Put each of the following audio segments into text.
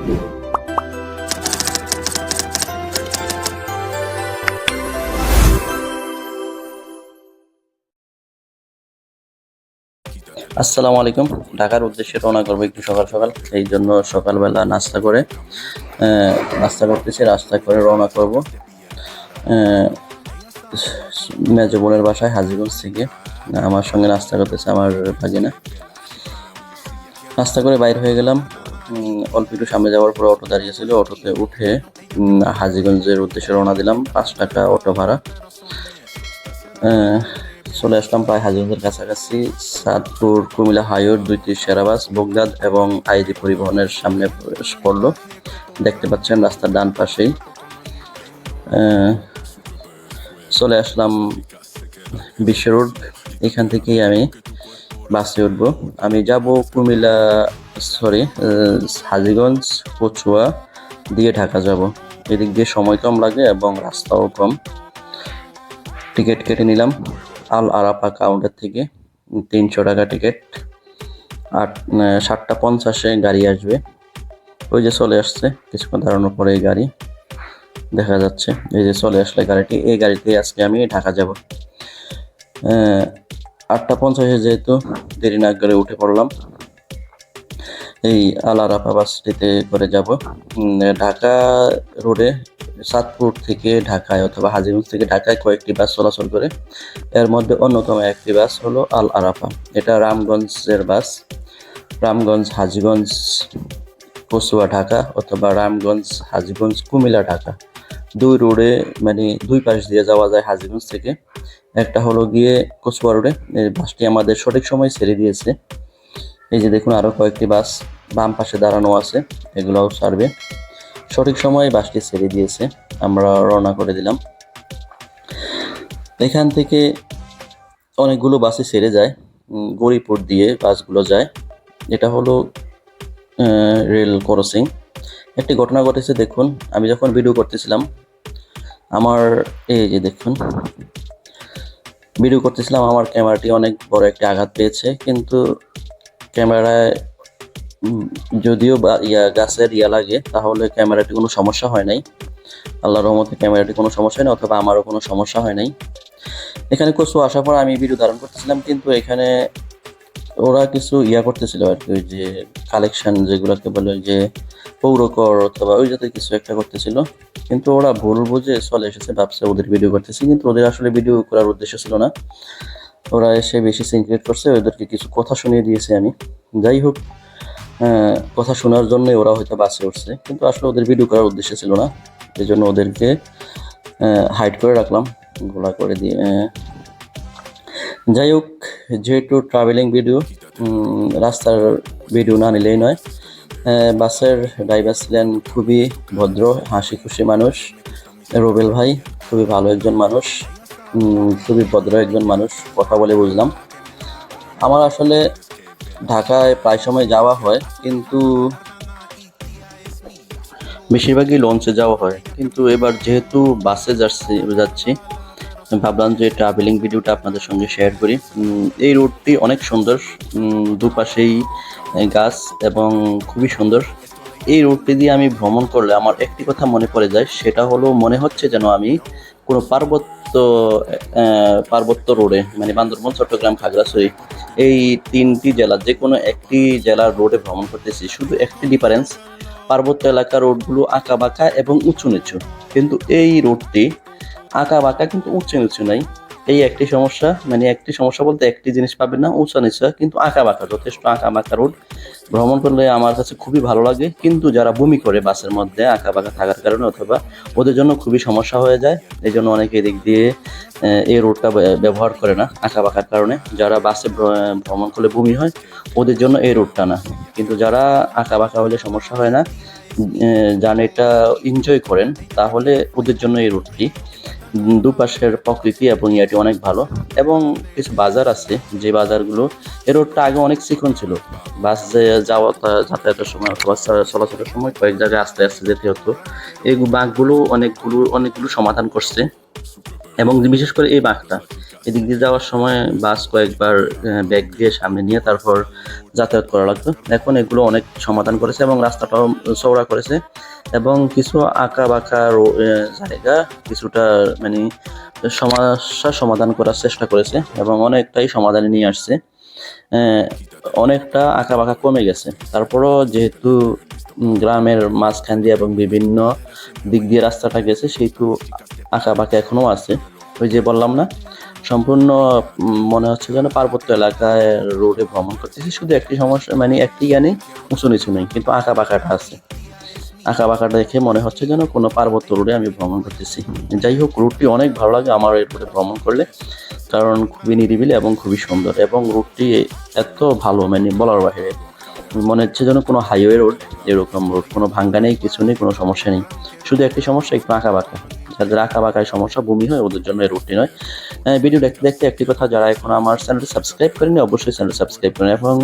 আসসালামু আলাইকুম। ঢাকার উদ্দেশ্যে রওনা করব একটু সকাল সকাল। সেই জন্য সকালবেলা নাস্তা করে নাস্তা করতেছি, রাস্তা করে রওনা করব। মেজ বোনের বাসায়, হাজিগঞ্জ থেকে। আমার সঙ্গে নাস্তা করতেছে আমার ভাগিনা। নাস্তা করে বাইর হয়ে গেলাম। অল্প একটু সামনে যাওয়ার পর অটো দাঁড়িয়ে ছিল। অটোতে উঠে হাজীগঞ্জের উদ্দেশ্যে রওনা দিলাম। পাঁচ টাকা অটো ভাড়া। চলে আসলাম প্রায় হাজিগঞ্জের কাছাকাছি। সাদপুর কুমিল্লা হাইওয়ের দুইটি সেরা বাস, বগদাদ এবং আইডি পরিবহনের সামনে প্রবেশ করল। দেখতে পাচ্ছেন রাস্তার ডান পাশেই। চলে আসলাম বিশ্ব রোড। এখান থেকেই আমি বাসে উঠবো। আমি যাব কুমিল্লা সরি হাজিগঞ্জ, কচুয়া, দিয়ে ঢাকা যাব। এদিক দিয়ে সময় কম লাগে এবং রাস্তাও কম। টিকিট কেটে নিলাম। আল আরাপা কাউন্টার থেকে তিনশো টাকা টিকিট। আট সাতটা পঞ্চাশে গাড়ি আসবে। ওই যে চলে আসছে, কিছুক্ষণ দাঁড়ানোর পরে এই গাড়ি। দেখা যাচ্ছে, এই যে চলে আসলে গাড়িটি, এই গাড়িতে আজকে আমি ঢাকা যাব। আটটা পঞ্চাশে যেহেতু দেরি না করে উঠে পড়লাম এই আলারাপা বাসটিতে করে যাব। ঢাকা রোডে সাতপুর থেকে ঢাকায় অথবা হাজিগঞ্জ থেকে ঢাকায় কয়েকটি বাস চলাচল করে। এর মধ্যে অন্যতম একটি বাস হলো আল আরাফা। এটা রামগঞ্জের বাস রামগঞ্জ, হাজিগঞ্জ কচুয়া ঢাকা অথবা রামগঞ্জ, হাজিগঞ্জ, কুমিল্লা, ঢাকা। দুই রোডে মানে দুই পাশ দিয়ে যাওয়া যায় হাজিগঞ্জ থেকে। একটা হলো গিয়ে কচুয়া রোডে বাসটি আমাদের সঠিক সময় ছেড়ে দিয়েছে। এই যে দেখুন আরও কয়েকটি বাস বাম পাশে দাঁড়ানো আছে, এগুলোও ছাড়বে। সঠিক সময়ে বাসটি ছেড়ে দিয়েছে, আমরা রওনা করে দিলাম। এখান থেকে অনেকগুলো বাসে ছেড়ে যায় গৌরীপুর দিয়ে বাসগুলো যায়। এটা হলো রেল ক্রসিং। একটি ঘটনা ঘটেছে, দেখুন, আমি যখন ভিডিও করতেছিলাম, আমার, এই যে দেখুন, ভিডিও করতেছিলাম, আমার ক্যামেরাটি অনেক বড় একটি আঘাত পেয়েছে, কিন্তু ক্যামেরায় যদিও ইয়া, গাছের ইয়া লাগে, তাহলে ক্যামেরাটি কোনো সমস্যা হয় নাই। আল্লাহর রহমতে ক্যামেরাটি কোনো সমস্যা হয় না অথবা আমারও কোনো সমস্যা হয় নাই। এখানে কচু আসার পর আমি ভিডিও ধারণ করতেছিলাম, কিন্তু এখানে ওরা কিছু ইয়া করতেছিল আর কি, ওই যে কালেকশন যেগুলোকে বলে যে পৌরকর অথবা ওই জাতীয় কিছু একটা করতেছিল। কিন্তু ওরা ভুল বুঝে চলে এসেছে, ভাবছে ওদের ভিডিও করতেছি, কিন্তু ওদের আসলে ভিডিও করার উদ্দেশ্য ছিল না। ওরা এসে বেশি সিনক্রেট করছে, ওদেরকে কিছু কথা শুনিয়ে দিয়েছি আমি। যাই হোক কথা শোনার জন্যই ওরা হয়তো বাসে উঠছে, কিন্তু আসলে ওদের ভিডিও করার উদ্দেশ্য ছিল না। এই জন্য ওদেরকে হাইড করে রাখলাম, গোলা করে দিয়ে যাই হোক, যেহেতু ট্রাভেলিং ভিডিও রাস্তার ভিডিও না নিলেই নয় বাসের ড্রাইভার ছিলেন খুবই ভদ্র, হাসি খুশি মানুষ, রুবেল ভাই, খুবই ভালো একজন মানুষ। খুবই ভদ্র একজন মানুষ, কথা বলে বুঝলাম। আমার আসলে ঢাকায় প্রায় সময় যাওয়া হয়, কিন্তু বেশিরভাগই লঞ্চে যাওয়া হয়। কিন্তু এবার যেহেতু বাসে যাচ্ছি যাচ্ছি, ভাবলাম যে ট্রাভেলিং ভিডিওটা আপনাদের সঙ্গে শেয়ার করি। এই রোডটি অনেক সুন্দর। দুপাশেই গাছ এবং খুবই সুন্দর। এই রোডটি দিয়ে আমি ভ্রমণ করলে আমার একটি কথা মনে পড়ে যায়, সেটা হলো মনে হচ্ছে যেন আমি কোনো পার্বত্য পার্বত্য রোডে মানে বান্দরবন, চট্টগ্রাম, খাগড়াছড়ি, এই তিনটি জেলা, যে কোনো একটি জেলার রোডে ভ্রমণ করতেছি। শুধু একটি ডিফারেন্স পার্বত্য এলাকার রোডগুলো আঁকা বাঁকা এবং উঁচু নিচু। কিন্তু এই রোডটি আঁকা বাঁকা কিন্তু উঁচু নিচু নাই। এই একটি সমস্যা মানে একটি সমস্যা বলতে একটি জিনিস পাবেন না, উঁচা নিচা, কিন্তু আঁকা বাঁকা, যথেষ্ট আঁকা বাঁকা রোড। ভ্রমণ করলে আমার কাছে খুবই ভালো লাগে, কিন্তু যারা বমি করে বাসের মধ্যে আঁকা বাঁকা থাকার কারণে অথবা ওদের জন্য খুবই সমস্যা হয়ে যায়, এই জন্য অনেকে এদিক দিয়ে এই রোডটা ব্যবহার করে না আঁকা বাঁকার কারণে। যারা বাসে ভ্রমণ করলে বমি হয়, ওদের জন্য এই রোডটা না। কিন্তু যারা আঁকা বাঁকা হলে সমস্যা হয় না যান এটা এনজয় করেন, তাহলে ওদের জন্য এই রুটটি দুপাশের প্রকৃতি এবং ইয়াটি অনেক ভালো। এবং কিছু বাজার আছে, যে বাজারগুলো এর রোডটা আগে অনেক চিকন ছিল। বাস যাওয়া, যাতায়াতের সময় অথবা চলা- চলাচলের সময় কয়েক জায়গায় আস্তে আস্তে যেতে হতো। এই বাঘগুলো অনেকগুলো অনেকগুলো সমাধান করছে। এবং বিশেষ করে এই বাঘটা। এদিক দিয়ে যাওয়ার সময় বাস কয়েকবার ব্যাগ দিয়ে সামনে নিয়ে তারপর যাতায়াত করা লাগতো। এখন এগুলো অনেক সমাধান করেছে এবং রাস্তাটাও চওড়া করেছে। এবং কিছু আঁকা বাঁকা জায়গা কিছুটা মানে সমস্যা সমাধান করার চেষ্টা করেছে এবং অনেকটাই সমাধানে নিয়ে আসছে। অনেকটা আঁকা বাঁকা কমে গেছে। তারপরও যেহেতু গ্রামের মাঝখান দিয়ে এবং বিভিন্ন দিক দিয়ে রাস্তাটা গেছে, সেহেতু আঁকা বাঁকা এখনও আছে। ওই যে বললাম না সম্পূর্ণ মনে হচ্ছে যেন পার্বত্য এলাকায় রোডে ভ্রমণ করতেছি। শুধু একটি সমস্যা মানে একটি জ্ঞানী উঁচু নিচু নেই, কিন্তু আঁকা বাঁকাটা আছে। আঁকা বাঁকাটা দেখে মনে হচ্ছে যেন কোনো পার্বত্য রোডে আমি ভ্রমণ করতেছি। যাই হোক, রুটটি অনেক ভালো লাগে আমার এই রোডে ভ্রমণ করলে, কারণ খুবই নিরিবিলি এবং খুবই সুন্দর এবং রুটটি এত ভালো মানে বলার বাইরে। মনে হচ্ছে যেন কোনো হাইওয়ে রোড, এরকম রোড, কোনো ভাঙ্গা নেই, কিছু নেই, কোনো সমস্যা নেই। শুধু একটি সমস্যা, একটু আঁকা বাঁকা আঁকা বাঁকায় সমস্যা ভূমি হয়, ওদের জন্য এই রুটটি নয় ভিডিও দেখতে দেখতে একটি কথা, যারা এখন আমার চ্যানেলটি সাবস্ক্রাইব করেনি অবশ্যই চ্যানেল সাবস্ক্রাইব করেন এবং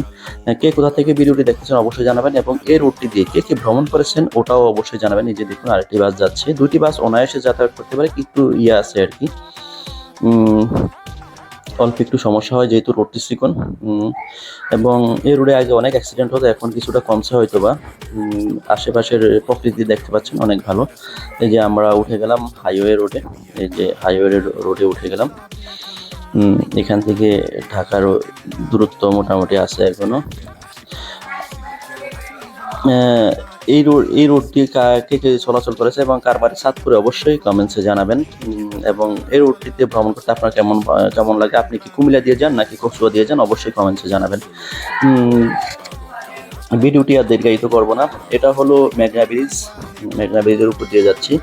কে কোথা থেকে ভিডিওটি দেখতেছেন, অবশ্যই জানাবেন। এবং এই রুটটি দিয়ে কে কে ভ্রমণ করেছেন, ওটাও অবশ্যই জানাবেন। নিজে দেখুন, আরেকটি বাস যাচ্ছে। দুটি বাস অনায়াসে যাতায়াত করতে পারে একটু ইয়ে আছে আর কি। অল্প একটু সমস্যা হয় যেহেতু রোডটি উম, এবং এই রোডে আগে অনেক অ্যাক্সিডেন্ট হতো এখন কিছুটা কমছে হয়তো বা আশেপাশের প্রকৃতি দেখতে পাচ্ছেন অনেক ভালো। এই যে আমরা উঠে গেলাম হাইওয়ে রোডে এই যে হাইওয়ে রোডে উঠে গেলাম। এখান থেকে ঢাকার দূরত্ব মোটামুটি আছে এখনও। আহ, এই রোড, এই রোডটি কা- কে চলাচল করেছে এবং কার বাড়ি সাতপুরে অবশ্যই কমেন্টসে জানাবেন। এবং এই রোডটিতে ভ্রমণ করতে আপনার কেমন কেমন লাগে? আপনি কি কুমিল্লা দিয়ে যান নাকি কচুয়া দিয়ে যান? অবশ্যই কমেন্টসে জানাবেন। ভিডিওটি আর দীর্ঘায়িত করব না। এটা হলো মেঘনা ব্রিজ। মেঘনা ব্রিজের উপর দিয়ে যাচ্ছি।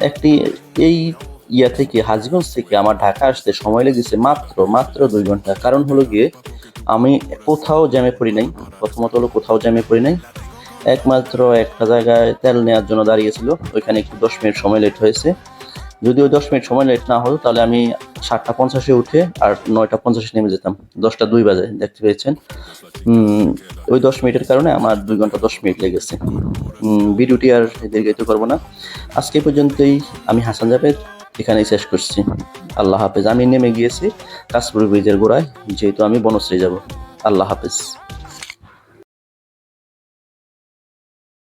একটি, এই ইয়া থেকে, হাজগঞ্জ থেকে আমার ঢাকা আসতে সময় লেগেছে মাত্র মাত্র দুই ঘণ্টা। কারণ হলো গিয়ে আমি কোথাও জ্যামে পড়ি নাই। প্রথমত হলো কোথাও জ্যামে পড়ি নাই। একমাত্র একটা জায়গায় তেল নেওয়ার জন্য দাঁড়িয়েছিল। ওইখানে একটু দশ মিনিট সময় লেট হয়েছে। যদি ওই দশ মিনিট সময় লেট না হতো তাহলে আমি সাতটা পঞ্চাশে উঠে আর নয়টা পঞ্চাশে নেমে যেতাম। দশটা দুই বাজে, দেখতে পেয়েছেন? ওই দশ মিনিটের কারণে আমার দুই ঘণ্টা দশ মিনিট লেগেছে। ভিডিওটি আর দীর্ঘায়িত করব না। আজকে পর্যন্তই। আমি হাসান জাভেদ, এখানেই শেষ করছি। আল্লাহ হাফেজ। আমি নেমে গিয়েছি কাশপুর ব্রিজের গোড়ায়। যেহেতু আমি বনশ্রী যাব। আল্লাহ হাফেজ।